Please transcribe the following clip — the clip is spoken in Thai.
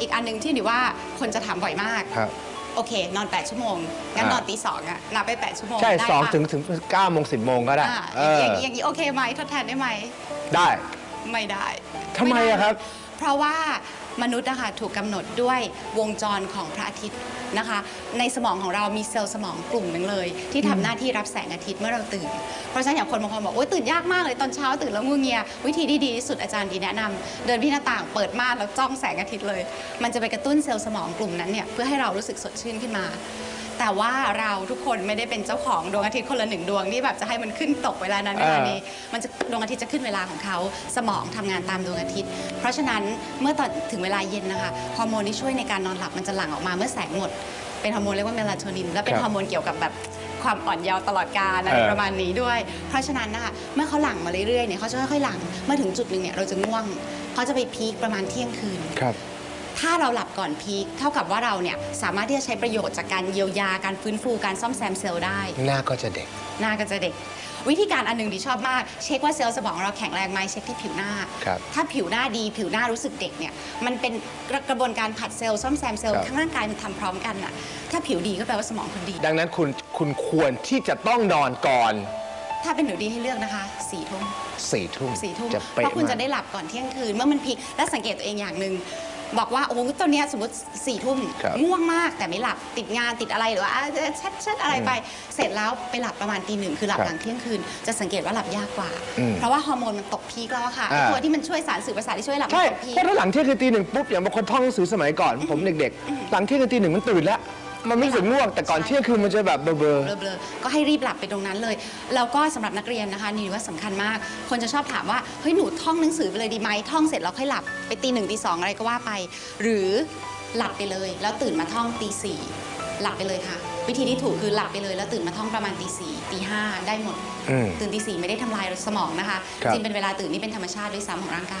อีกอันหนึ่งที่ดิว่าคนจะถามบ่อยมาก ครับ โอเค นอน 8 ชั่วโมงงั้นอ่าน นอนตีสองอะนับไป 8 ชั่วโมงใช่ได้สองปะถึงถึงเก้าโมงสิบโมงก็ได้ อ่าเออย่างอนี้อย่างนี้โอเคไหมทดแทนได้ไหม ได้ ไม่ได้ทำไมอะครับ เพราะว่ามนุษย์นะคะถูกกำหนดด้วยวงจรของพระอาทิตย์นะคะ ในสมองของเรามีเซลล์สมองกลุ่มหนึ่งเลย ที่ทำหน้าที่รับแสงอาทิตย์เมื่อเราตื่น เพราะฉะนั้นอย่างคนบางคนบอกโอ๊ยตื่นยากมากเลยตอนเช้าตื่นแล้วงูเงีย วิธีที่ดีที่สุดอาจารย์ดีแนะนำเดินพี่หน้าต่างเปิดม่านแล้วจ้องแสงอาทิตย์เลย มันจะไปกระตุ้นเซลล์สมองกลุ่มนั้นเนี่ยเพื่อให้เรารู้สึกสดชื่นขึ้นมา แต่ว่าเราทุกคนไม่ได้เป็นเจ้าของดวงอาทิตย์คนละหนึ่งดวงที่แบบจะให้มันขึ้นตกเวลานั้นเวลานี้ มันจะดวงอาทิตย์จะขึ้นเวลาของเขาสมองทำงานตามดวงอาทิตย์ เพราะฉะนั้นเมื่อตอนถึงเวลาเย็นนะคะฮอร์โมนที่ช่วยในการนอนหลับมันจะหลั่งออกมาเมื่อแสงหมด เป็นฮอร์โมนเรียกว่าเมลาโทนินและเป็นครับฮอร์โมนเกี่ยวกับแบบความอ่อนเยาว์ตลอดกาลอะไรเออประมาณนี้ด้วย เพราะฉะนั้นนะคะเมื่อเขาหลั่งมาเรื่อยๆเนี่ยเขาจะค่อยๆหลั่งเมื่อถึงจุดหนึ่งเนี่ยเราจะง่วงเขาจะไปพีคประมาณเที่ยงคืนครับ ถ้าเราหลับก่อนพีคเท่ากับว่าเราเนี่ยสามารถที่จะใช้ประโยชน์จากการเยียวยาการฟื้นฟูการซ่อมแซมเซลล์ได้ หน้าก็จะเด็ก หน้าก็จะเด็ก วิธีการอันหนึ่งที่ชอบมาก เช็คว่าเซลล์สมองเราแข็งแรงไหมเช็คที่ผิวหน้า ครับถ้าผิวหน้าดีผิวหน้ารู้สึกเด็กเนี่ยมันเป็นกระกระบวนการผัดเซลล์ซ่อมแซมเซลล์ครับ ทั้งร่างกายมันทำพร้อมกันน่ะถ้าผิวดีก็แปลว่าสมองคุณดี ดังนั้นคุณคุณควรที่จะต้องนอนก่อนถ้าเป็นหนูดีให้เลือกนะคะสี่ทุ่ม สี่ทุ่มสี่ทุ่มจะเพเป๊ะราะคุณมาจะกได้หลับก่อนเที่ยงคืน เมื่อมันพีคและสังเกตตัวเองอย่างหนึ่ง บอกว่าโอ้โหตอนเนี้ยสมมติสี่ทุ่มครับง่วงมากแต่ไม่หลับติดงานติดอะไรหรือว่าอะชัดชัดอะไรไป เสร็จแล้วไปหลับประมาณตีหนึ่งคือหลับครับหลังเที่ยงคืน จะสังเกตว่าหลับยากกว่า อืมเพราะว่าฮอร์โมนมันตกพีคแล้วอะค่ะอ่าไอ้ตัวที่มันช่วยสารสื่อประสาทที่ช่วยหลับมัใช่นตกพีคเพราะถ้าหลังเที่ยงคืนตีหนึ่งปุ๊บอย่างบางคนท่องหนังสือสมัยก่อน ผมเด็กๆ หลังเที่ยงคืนตีหนึ่งมันตื่นแล้ว มันไม่รู้สึกง่วงแต่ก่อนเที่ยงคืนมันจะแบบเบลอเบลอๆก็ให้รีบหลับไปตรงนั้นเลยแล้วก็สำหรับนักเรียนนะคะนี่ว่าสำคัญมาก คนจะชอบถามว่าเฮ้ยหนูท่องหนังสือไปเลยดีไหมท่องเสร็จแล้วค่อยหลับไปตีหนึ่งตีสองอะไรก็ว่าไป หรือหลับไปเลย แล้วตื่นมาท่องตีสี่หลับไปเลยค่ะ วิธีที่ถูกคือหลับไปเลย แล้วตื่นมาท่องประมาณตีสี่ตีห้าได้หมดๆอืม ตื่นตีสี่ไม่ได้ทำลายสมองนะคะครับ จริงเป็นเวลาตื่นนี่เป็นธรรมชาติด้วยซ้ำของร่างกาย